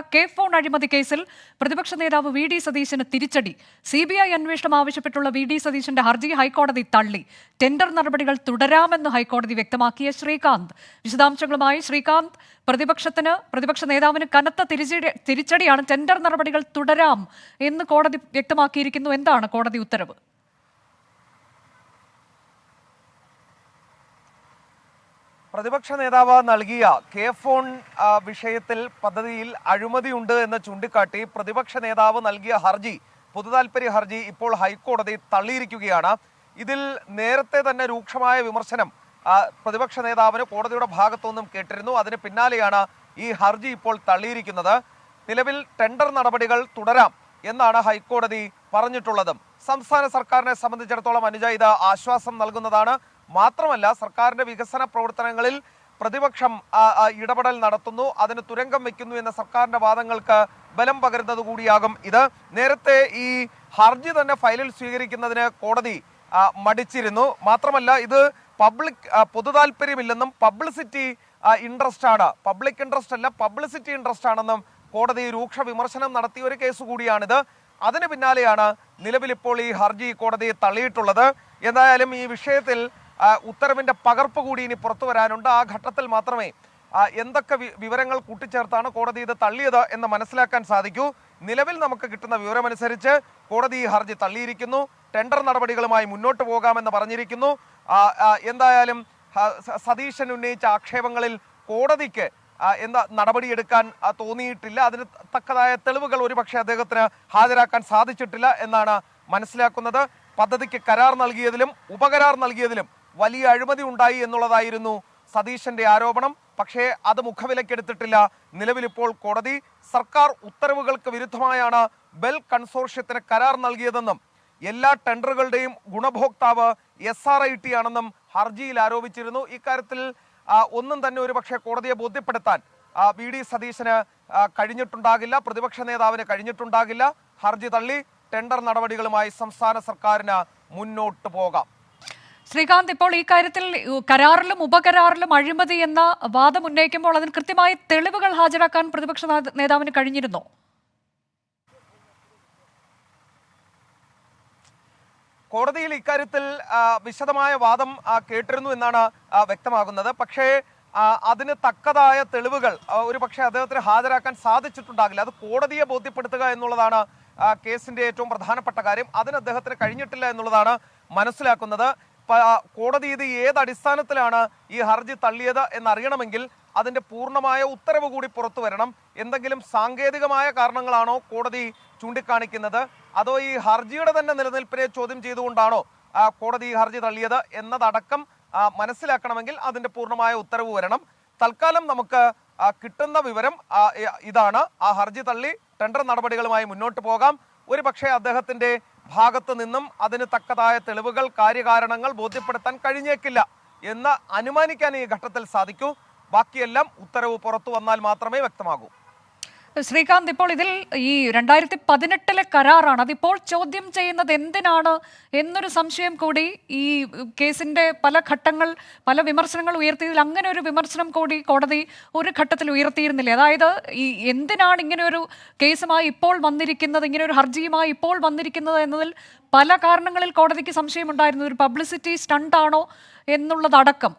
K phone അഴിമതി കേസിൽ പ്രതിപക്ഷ നേതാവ് വി ഡി സതീശന് തിരിച്ചടി. സി ബി ഐ അന്വേഷണം ആവശ്യപ്പെട്ടുള്ള വി ഡി സതീശന്റെ ഹർജി ഹൈക്കോടതി തള്ളി. ടെൻഡർ നടപടികൾ തുടരാമെന്ന് ഹൈക്കോടതി വ്യക്തമാക്കിയ ശ്രീകാന്ത്. വിശദാംശങ്ങളുമായി ശ്രീകാന്ത്. പ്രതിപക്ഷത്തിന് പ്രതിപക്ഷ നേതാവിന് കനത്ത തിരിച്ചടി തിരിച്ചടിയാണ് ടെൻഡർ നടപടികൾ തുടരാം എന്ന് കോടതി വ്യക്തമാക്കിയിരിക്കുന്നു. എന്താണ് കോടതി ഉത്തരവ്? പ്രതിപക്ഷ നേതാവ് നൽകിയ കെ ഫോൺ വിഷയത്തിൽ പദ്ധതിയിൽ അഴിമതിയുണ്ട് എന്ന് ചൂണ്ടിക്കാട്ടി പ്രതിപക്ഷ നേതാവ് നൽകിയ ഹർജി പൊതുതാൽപര്യ ഹർജി ഇപ്പോൾ ഹൈക്കോടതി തള്ളിയിരിക്കുകയാണ്. ഇതിൽ നേരത്തെ തന്നെ രൂക്ഷമായ വിമർശനം പ്രതിപക്ഷ നേതാവിന് കോടതിയുടെ ഭാഗത്തുനിന്നും കേട്ടിരുന്നു. അതിന് പിന്നാലെയാണ് ഈ ഹർജി ഇപ്പോൾ തള്ളിയിരിക്കുന്നത്. നിലവിൽ ടെൻഡർ നടപടികൾ തുടരാം എന്നാണ് ഹൈക്കോടതി പറഞ്ഞിട്ടുള്ളതും. സംസ്ഥാന സർക്കാരിനെ സംബന്ധിച്ചിടത്തോളം അനുജ ഇത് ആശ്വാസം നൽകുന്നതാണ്. മാത്രമല്ല സർക്കാരിന്റെ വികസന പ്രവർത്തനങ്ങളിൽ പ്രതിപക്ഷം ഇടപെടൽ നടത്തുന്നു. അതിന് തുരങ്കം വെക്കുന്നു എന്ന സർക്കാരിന്റെ വാദങ്ങൾക്ക് ബലം പകരുന്നത് കൂടിയാകും ഇത്. നേരത്തെ ഈ ഹർജി തന്നെ ഫയലിൽ സ്വീകരിക്കുന്നതിന് കോടതി മടിച്ചിരുന്നു. മാത്രമല്ല ഇത് പബ്ലിക് പൊതുതാൽപര്യമില്ലെന്നും പബ്ലിസിറ്റി ഇൻട്രസ്റ്റ് ആണ്. പബ്ലിക് ഇൻട്രസ്റ്റ് അല്ല പബ്ലിസിറ്റി ഇൻട്രസ്റ്റ് ആണെന്നും കോടതി രൂക്ഷ വിമർശനം നടത്തിയ ഒരു കേസ് കൂടിയാണിത്. അതിന് പിന്നാലെയാണ് നിലവിൽ ഇപ്പോൾ ഈ ഹർജി കോടതി തള്ളിയിട്ടുള്ളത്. എന്തായാലും ഈ വിഷയത്തിൽ ഉത്തരവിന്റെ പകർപ്പ് കൂടി ഇനി പുറത്തു വരാനുണ്ട്. ആ ഘട്ടത്തിൽ മാത്രമേ എന്തൊക്കെ വിവരങ്ങൾ കൂട്ടിച്ചേർത്താണ് കോടതി ഇത് തള്ളിയത് എന്ന് മനസ്സിലാക്കാൻ സാധിക്കൂ. നിലവിൽ നമുക്ക് കിട്ടുന്ന വിവരമനുസരിച്ച് കോടതി ഈ ഹർജി തള്ളിയിരിക്കുന്നു. ടെൻഡർ നടപടികളുമായി മുന്നോട്ട് പോകാമെന്ന് പറഞ്ഞിരിക്കുന്നു. എന്തായാലും സതീശൻ ഉന്നയിച്ച ആക്ഷേപങ്ങളിൽ കോടതിക്ക് എന്താ നടപടിയെടുക്കാൻ തോന്നിയിട്ടില്ല. അതിന് തക്കതായ തെളിവുകൾ ഒരുപക്ഷെ അദ്ദേഹത്തിന് ഹാജരാക്കാൻ സാധിച്ചിട്ടില്ല എന്നാണ് മനസ്സിലാക്കുന്നത്. പദ്ധതിക്ക് കരാർ നൽകിയതിലും ഉപകരാർ നൽകിയതിലും വലിയ അഴിമതി ഉണ്ടായി എന്നുള്ളതായിരുന്നു സതീശന്റെ ആരോപണം. പക്ഷേ അത് മുഖവിലക്കെടുത്തിട്ടില്ല. നിലവിലിപ്പോൾ കോടതി സർക്കാർ ഉത്തരവുകൾക്ക് വിരുദ്ധമായാണ് ബെൽ കൺസോർഷ്യത്തിന് കരാർ നൽകിയതെന്നും എല്ലാ ടെൻഡറുകളുടെയും ഗുണഭോക്താവ് എസ് ആർ ഐ ടി ആണെന്നും ഹർജിയിൽ ആരോപിച്ചിരുന്നു. ഇക്കാര്യത്തിൽ ഒന്നും തന്നെ ഒരുപക്ഷെ കോടതിയെ ബോധ്യപ്പെടുത്താൻ വി ഡി സതീശന് കഴിഞ്ഞിട്ടുണ്ടാകില്ല. പ്രതിപക്ഷ നേതാവിന് കഴിഞ്ഞിട്ടുണ്ടാകില്ല. ഹർജി തള്ളി ടെൻഡർ നടപടികളുമായി സംസ്ഥാന സർക്കാരിന് മുന്നോട്ട് പോകാം. ശ്രീകാന്ത് ഇപ്പോൾ ഈ കാര്യത്തിൽ കരാറിലും ഉപകരാറിലും അഴിമതി എന്ന വാദം ഉന്നയിക്കുമ്പോൾ അതിന് കൃത്യമായ തെളിവുകൾ ഹാജരാക്കാൻ പ്രതിപക്ഷ നേത- നേതാവിന് കഴിഞ്ഞിരുന്നോ? കോടതിയിൽ ഇക്കാര്യത്തിൽ വിശദമായ വാദം കേട്ടിരുന്നു എന്നാണ് വ്യക്തമാകുന്നത്. പക്ഷേ അതിന് തക്കതായ തെളിവുകൾ ഒരു പക്ഷേ അദ്ദേഹത്തിന് ഹാജരാക്കാൻ സാധിച്ചിട്ടുണ്ടാകില്ല. അത് കോടതിയെ ബോധ്യപ്പെടുത്തുക എന്നുള്ളതാണ് കേസിന്റെ ഏറ്റവും പ്രധാനപ്പെട്ട കാര്യം. അതിന് അദ്ദേഹത്തിന് കഴിഞ്ഞിട്ടില്ല എന്നുള്ളതാണ് മനസ്സിലാക്കുന്നത്. കോടതി ഇത് ഏത് അടിസ്ഥാനത്തിലാണ് ഈ ഹർജി തള്ളിയത് എന്നറിയണമെങ്കിൽ അതിന്റെ പൂർണമായ ഉത്തരവ് കൂടി പുറത്തു വരണം. എന്തെങ്കിലും സാങ്കേതികമായ കാരണങ്ങളാണോ കോടതി ചൂണ്ടിക്കാണിക്കുന്നത്? അതോ ഈ ഹർജിയുടെ തന്നെ നിലനിൽപ്പിനെ ചോദ്യം ചെയ്തുകൊണ്ടാണോ കോടതി ഈ ഹർജി തള്ളിയത് എന്നതടക്കം മനസ്സിലാക്കണമെങ്കിൽ അതിന്റെ പൂർണമായ ഉത്തരവ് വരണം. തൽക്കാലം നമുക്ക് കിട്ടുന്ന വിവരം ഇതാണ്. ആ ഹർജി തള്ളി ടെൻഡർ നടപടികളുമായി മുന്നോട്ട് പോകാം. ഒരു പക്ഷേ അദ്ദേഹത്തിന്റെ ഭാഗത്ത് നിന്നും അതിന് തക്കതായ തെളിവുകൾ കാര്യകാരണങ്ങൾ ബോധ്യപ്പെടുത്താൻ കഴിഞ്ഞേക്കില്ല എന്ന് അനുമാനിക്കാൻ ഈ ഘട്ടത്തിൽ സാധിക്കൂ. ബാക്കിയെല്ലാം ഉത്തരവ് പുറത്തു വന്നാൽ മാത്രമേ വ്യക്തമാകൂ. ശ്രീകാന്ത് ഇപ്പോൾ ഇതിൽ ഈ രണ്ടായിരത്തി പതിനെട്ടിലെ കരാറാണ്. അതിപ്പോൾ ചോദ്യം ചെയ്യുന്നത് എന്തിനാണ് എന്നൊരു സംശയം കൂടി ഈ കേസിന്റെ പല ഘട്ടങ്ങൾ പല വിമർശനങ്ങൾ ഉയർത്തിയതിൽ അങ്ങനെ ഒരു വിമർശനം കൂടി കോടതി ഒരു ഘട്ടത്തിൽ ഉയർത്തിയിരുന്നില്ല? അതായത് ഈ എന്തിനാണ് ഇങ്ങനെ ഒരു കേസുമായി ഇപ്പോൾ വന്നിരിക്കുന്നത് ഇങ്ങനെ ഒരു ഹർജിയുമായി ഇപ്പോൾ വന്നിരിക്കുന്നത് എന്നതിൽ പല കാരണങ്ങളിൽ കോടതിക്ക് സംശയമുണ്ടായിരുന്നു. ഒരു പബ്ലിസിറ്റി സ്റ്റണ്ടാണോ എന്നുള്ളതടക്കം.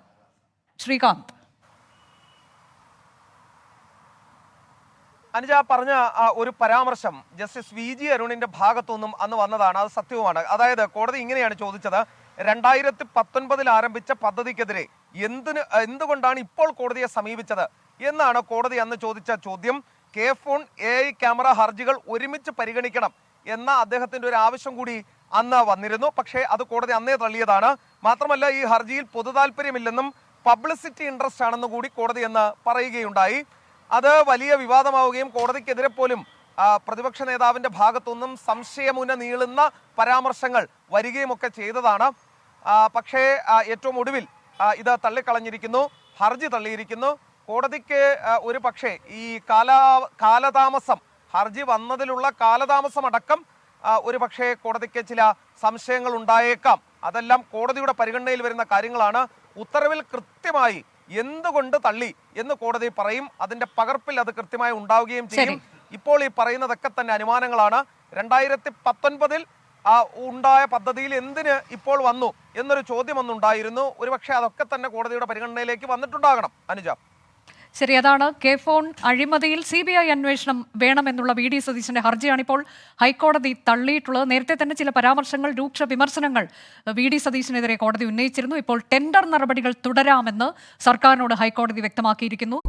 ശ്രീകാന്ത്. അനുജ പറഞ്ഞ ഒരു പരാമർശം ജസ്റ്റിസ് വി ജി അരുണിന്റെ ഭാഗത്തുനിന്നും അന്ന് വന്നതാണ്. അത് സത്യവുമാണ്. അതായത് കോടതി ഇങ്ങനെയാണ് ചോദിച്ചത്. രണ്ടായിരത്തി പത്തൊൻപതിൽ ആരംഭിച്ച പദ്ധതിക്കെതിരെ എന്തിന് എന്തുകൊണ്ടാണ് ഇപ്പോൾ കോടതിയെ സമീപിച്ചത് എന്നാണ് കോടതി അന്ന് ചോദിച്ച ചോദ്യം. K FON A I camera ഹർജികൾ ഒരുമിച്ച് പരിഗണിക്കണം എന്ന അദ്ദേഹത്തിന്റെ ഒരു ആവശ്യം കൂടി അന്ന് വന്നിരുന്നു. പക്ഷേ അത് കോടതി അന്നേ തള്ളിയതാണ്. മാത്രമല്ല ഈ ഹർജിയിൽ പൊതുതാൽപര്യമില്ലെന്നും പബ്ലിസിറ്റി ഇൻട്രസ്റ്റ് ആണെന്നും കൂടി കോടതി എന്ന് പറയുകയുണ്ടായി. അത് വലിയ വിവാദമാവുകയും കോടതിക്കെതിരെ പോലും പ്രതിപക്ഷ നേതാവിന്റെ ഭാഗത്തുനിന്നും സംശയമുന നീളുന്ന പരാമർശങ്ങൾ വരികയും ഒക്കെ ചെയ്തതാണ് പക്ഷേ ഏറ്റവും ഒടുവിൽ ഇത് തള്ളിക്കളഞ്ഞിരിക്കുന്നു ഹർജി തള്ളിയിരിക്കുന്നു. കോടതിക്ക് ഒരു പക്ഷേ ഈ കാലാ കാലതാമസം ഹർജി വന്നതിലുള്ള കാലതാമസം അടക്കം ഒരു പക്ഷേ കോടതിക്ക് ചില സംശയങ്ങൾ ഉണ്ടായേക്കാം അതെല്ലാം കോടതിയുടെ പരിഗണനയിൽ വരുന്ന കാര്യങ്ങളാണ്. ഉത്തരവിൽ കൃത്യമായി എന്തുകൊണ്ട് തള്ളി എന്ന് കോടതി പറയും. അതിന്റെ പകർപ്പിൽ അത് കൃത്യമായി ഉണ്ടാവുകയും ചെയ്യും. ഇപ്പോൾ ഈ പറയുന്നതൊക്കെ തന്നെ അനുമാനങ്ങളാണ്. രണ്ടായിരത്തി പത്തൊൻപതിൽ ആ ഉണ്ടായ പദ്ധതിയിൽ എന്തിന് ഇപ്പോൾ വന്നു എന്നൊരു ചോദ്യം ഒന്നുണ്ടായിരുന്നു ഒരുപക്ഷെ അതൊക്കെ തന്നെ കോടതിയുടെ പരിഗണനയിലേക്ക് വന്നിട്ടുണ്ടാകണം. അനുജ. ശരി അതാണ് കെ ഫോൺ അഴിമതിയിൽ സി ബി ഐ അന്വേഷണം വേണമെന്നുള്ള വി ഡി സതീശന്റെ ഹർജിയാണിപ്പോൾ ഹൈക്കോടതി തള്ളിയിട്ടുള്ളത്. നേരത്തെ തന്നെ ചില പരാമർശങ്ങൾ രൂക്ഷ വിമർശനങ്ങൾ വി ഡി സതീശനെതിരെ കോടതി ഉന്നയിച്ചിരുന്നു. ഇപ്പോൾ ടെൻഡർ നടപടികൾ തുടരാമെന്ന് സർക്കാരിനോട് ഹൈക്കോടതി വ്യക്തമാക്കിയിരിക്കുന്നു.